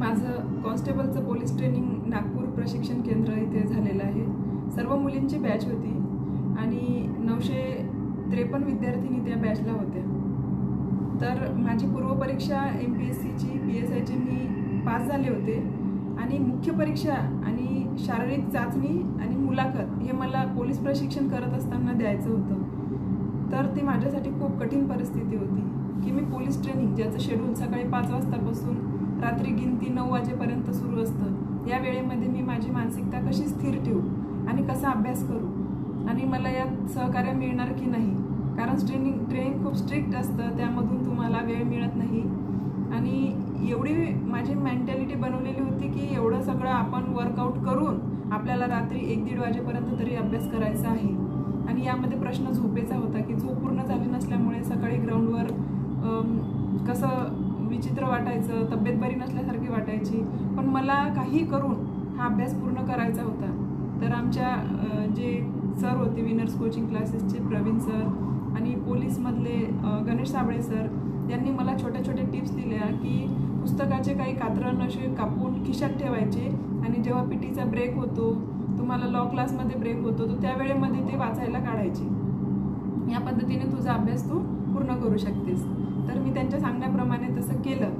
माझं कॉन्स्टेबलचं police training Nagpur प्रशिक्षण केंद्र इथे झालेलं आहे. सर्व मुलींची बॅच होती आणि नऊशे त्रेपन्न विद्यार्थिनी त्या बॅचला होत्या. तर माझी पूर्वपरीक्षा एम पी एस सीची पी एस आयची मी पास झाले होते आणि मुख्य परीक्षा आणि शारीरिक चाचणी आणि मुलाखत हे मला पोलीस प्रशिक्षण करत असताना द्यायचं होतं. तर ती माझ्यासाठी खूप कठीण परिस्थिती होती की मी पोलीस ट्रेनिंग ज्याचं शेड्यूल सकाळी पाच वाजतापासून रात्री गिनती नऊ वाजेपर्यंत सुरू असतं. या वेळेमध्ये मी माझी मानसिकता कशी स्थिर ठेवू आणि कसा अभ्यास करू? आणि मला यात सहकार्य मिळणार की नाही? कारण ट्रेनिंग ट्रेनिंग खूप स्ट्रिक्ट असतं त्यामधून तुम्हाला वेळ मिळत नाही. आणि एवढी माझी मेंटॅलिटी बनवलेली होती की एवढं सगळं आपण वर्कआउट करून आपल्याला रात्री एक दीड वाजेपर्यंत तरी अभ्यास करायचा आहे. आणि यामध्ये प्रश्न झोपेचा होता की झोप पूर्ण झाली नसल्यामुळे सकाळी ग्राउंडवर कसं विचित्र वाटायचं तब्येत बरी नसल्यासारखी वाटायची. पण मला काही करून हा अभ्यास पूर्ण करायचा होता. तर आमच्या जे सर होते विनर्स कोचिंग क्लासेसचे प्रवीण सर आणि पोलीसमधले गणेश साबळे सर यांनी मला छोट्या छोट्या टिप्स दिल्या की पुस्तकाचे काही कात्रण असे कापून खिशात ठेवायचे आणि जेव्हा पी टीचा ब्रेक होतो तुम्हाला लॉ क्लासमध्ये ब्रेक होतो तर त्यावेळेमध्ये ते वाचायला काढायचे. या पद्धतीने तुझा अभ्यास तू पूर्ण करू शकतेस. तर